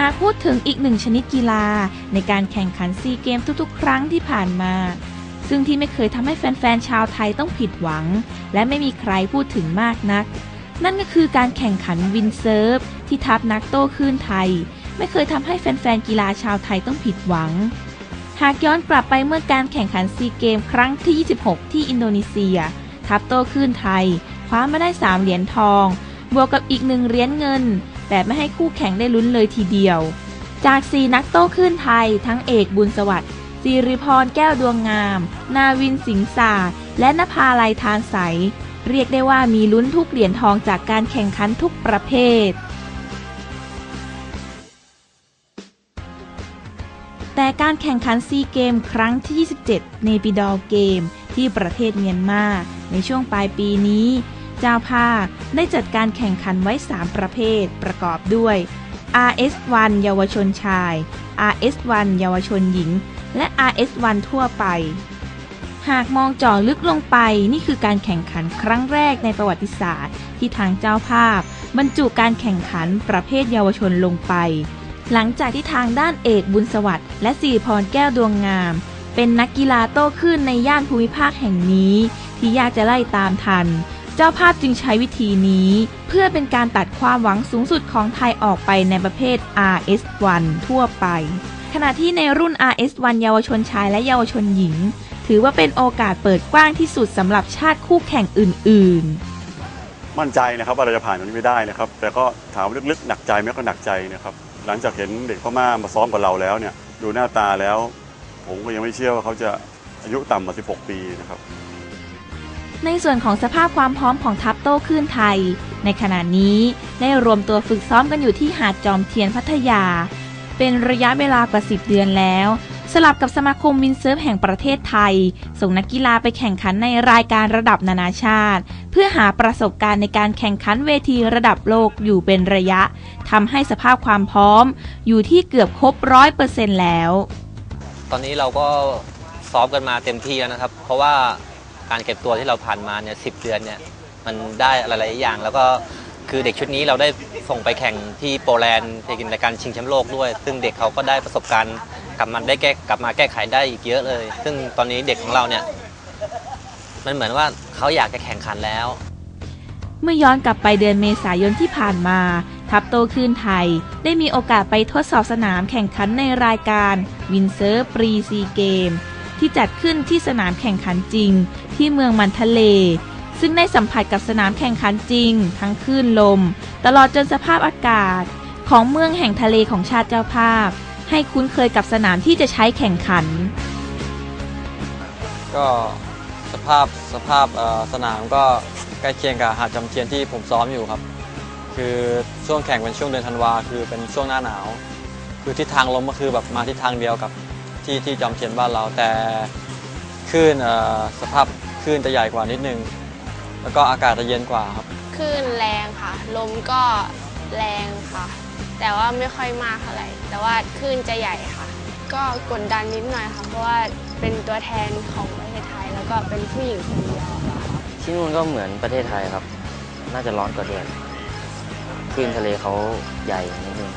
หากพูดถึงอีกหนึ่งชนิดกีฬา ในการแข่งขันซีเกมทุกๆ ครั้งที่ผ่านมา ซึ่งที่ไม่เคยทำให้แฟนๆ ชาวไทยต้องผิดหวัง และไม่มีใครพูดถึงมากนัก นั่นก็คือการแข่งขันวินเซิร์ฟที่ทัพนักโต้คลื่นไทย ไม่เคยทำให้แฟนๆ กีฬาชาวไทยต้องผิดหวัง หากย้อนกลับไปเมื่อการแข่งขันซีเกม ครั้งที่ 26 ที่อินโดนีเซีย ทัพโต้คลื่นไทยคว้ามาได้ 3 เหรียญทอง บวกกับอีกหนึ่งเหรียญเงิน แบบไม่ให้คู่แข่งได้ลุ้นเลยทีเดียว จาก 4 นักโต้คลื่นไทย ทั้งเอกบุญสวัสดิ์สิริพรแก้วดวงงาม นาวินสิงสาและนภาลัยทานใส เรียกได้ว่ามีลุ้นทุกเหรียญทองจากการแข่งขันทุกประเภท แต่การแข่งขันซีเกมครั้งที่ 27ในปิดอเกม ที่ประเทศเมียนมา ในช่วงปลายปีนี้ เจ้าภาพได้จัดการแข่งขันไว้ 3 ประเภท ประกอบด้วย RS1 เยาวชนชาย RS1 เยาวชนหญิง และ RS1 ทั่วไป หากมองเจาะลึกลงไปนี่คือการแข่งขันครั้งแรกในประวัติศาสตร์ ที่ทางเจ้าภาพ บรรจุการแข่งขันประเภทเยาวชนลงไป หลังจากที่ทางด้านเอกบุญสวัสดิ์และสิริพรแก้วดวงงาม เป็นนักกีฬาโต้คลื่นในย่านภูมิภาคแห่งนี้ ที่ยากจะไล่ตามทัน เจ้าภาพจึงใช้วิธีนี้ เพื่อเป็นการตัดความหวังสูงสุดของไทยออกไปในประเภท RS1 ทั่วไป ขณะที่ในรุ่น RS1 เยาวชนชายและเยาวชนหญิง ถือว่าเป็นโอกาสเปิดกว้างที่สุดสำหรับชาติคู่แข่งอื่น ๆ มั่นใจนะครับว่าเราจะผ่านมันไม่ได้นะครับ แต่ก็ถามลึกๆหนักใจไหมก็หนักใจนะครับหลังจากเห็นเด็กพม่ามาซ้อมกับเราแล้วเนี่ยดูหน้าตาแล้ว ผมก็ยังไม่เชื่อว่าเขาจะอายุต่ำกว่า 16 ปีนะครับ ในส่วนของสภาพความพร้อมของทัพโต้คลื่นไทย ในขณะนี้ได้รวมตัวฝึกซ้อมกันอยู่ที่หาดจอมเทียนพัทยา เป็นระยะเวลากว่า 10 เดือนแล้ว สลับกับสมาคมวินเซิร์ฟแห่งประเทศไทย ส่งนักกีฬาไปแข่งขันในรายการระดับนานาชาติ เพื่อหาประสบการณ์ในการแข่งขันเวทีระดับโลกอยู่เป็นระยะทำให้สภาพความพร้อม อยู่ที่เกือบครบร้อยเปอร์เซ็นต์แล้ว ตอนนี้เราก็ซ้อมกันมาเต็มที่แล้วนะครับ เพราะว่า การเก็บตัวที่เราผ่านมาเนี่ยสิเดือนเนี่ยมันได้อะไรหลายอย่าง แล้วก็คือเด็กชุดนี้เราได้ส่งไปแข่งที่โปแลนด์ในรายการชิงแชมป์โลกด้วย ซึ่งเด็กเขาก็ได้ประสบการณ์กลับมาได้แก้กลับมาแก้ไขได้อีกเยอะเลย ซึ่งตอนนี้เด็กของเราเนี่ยมันเหมือนว่าเขาอยากจะแข่งขันแล้ว เมื่อย้อนกลับไปเดือนเมษายนที่ผ่านมา ทัพโตคลื่นไทย ได้มีโอกาสไปทดสอบสนามแข่งขันในรายการวินเซอร์ปรีซีเกม ที่จัดขึ้นที่สนามแข่งขันจริง ที่เมืองมันทะเล ซึ่งได้สัมผัสกับสนามแข่งขันจริง ทั้งคลื่นลม ตลอดจนสภาพอากาศ ของเมืองแห่งทะเลของชาติเจ้าภาพ ให้คุ้นเคยกับสนามที่จะใช้แข่งขัน ก็สภาพสภาพสนามก็ใกล้เคียงกับหาดจำเทียนที่ผมซ้อมอยู่ครับ คือช่วงแข่งเป็นช่วงเดือนธันวาคือเป็นช่วงหน้าหนาว คือทิศทางลมก็คือแบบมาทิศทางเดียวกับ ที่ที่จำเทียนบ้านเรา แต่คลื่นเอ่อสภาพคลื่นจะใหญ่กว่านิดนึง แล้วก็อากาศจะเย็นกว่าครับคลื่นแรงค่ะ ลมก็แรงค่ะ แต่ว่าไม่ค่อยมากเท่าไหร่ แต่ว่าคลื่นจะใหญ่ค่ะ ก็กดดันนิดหน่อยค่ะ เพราะว่าเป็นตัวแทนของประเทศไทย แล้วก็เป็นผู้หญิงคนเดียวค่ะที่นู่นก็เหมือนประเทศไทยครับ น่าจะร้อนกว่าด้วยคลื่นทะเลเขาใหญ่นิดนึง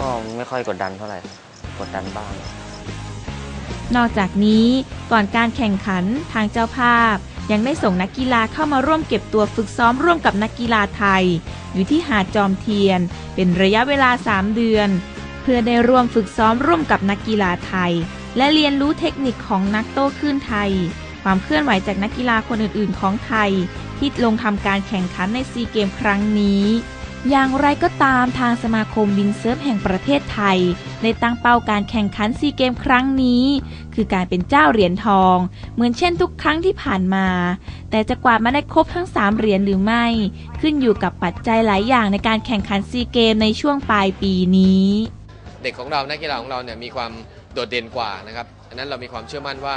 ก็ไม่ค่อยกดดันเท่าไหร่ กดดันบ้าง นอกจากนี้ก่อนการแข่งขันทางเจ้าภาพ ยังได้ส่งนักกีฬาเข้ามาร่วมเก็บตัวฝึกซ้อมร่วมกับนักกีฬาไทย อยู่ที่หาดจอมเทียน เป็นระยะเวลา 3 เดือน เพื่อได้ร่วมฝึกซ้อมร่วมกับนักกีฬาไทย และเรียนรู้เทคนิคของนักโต้คลื่นไทย ความเคลื่อนไหวจากนักกีฬาคนอื่น ๆ ของไทย ที่ลงทำการแข่งขันในซีเกมครั้งนี้ อย่างไรก็ตามทางสมาคมบินเซิร์ฟแห่งประเทศไทยได้ตั้งเป้าการแข่งขันซีเกมครั้งนี้ คือการเป็นเจ้าเหรียญทอง เหมือนเช่นทุกครั้งที่ผ่านมา แต่จะกวาดมาได้ครบทั้ง 3 เหรียญหรือไม่ ขึ้นอยู่กับปัจจัยหลายอย่างในการแข่งขันซีเกมในช่วงปลายปีนี้ เด็กของเรานักกีฬาของเราเนี่ยมีความโดดเด่นกว่านะครับอันนั้นเรามีความเชื่อมั่นว่า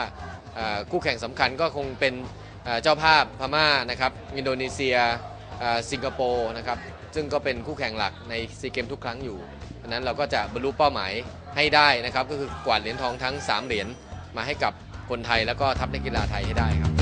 คู่แข่งสำคัญก็คงเป็นเจ้าภาพพม่านะครับอินโดนีเซียสิงคโปร์นะครับ ซึ่งก็เป็นคู่แข่งหลักในซีเกมทุกครั้งอยู่อันนั้นเราก็จะบรรลุเป้าหมายให้ได้นะครับ ก็คือกวาดเหรียญทองทั้ง 3 เหรียญมาให้กับคนไทยแล้วก็ทัพนักกีฬาไทยให้ได้ครับ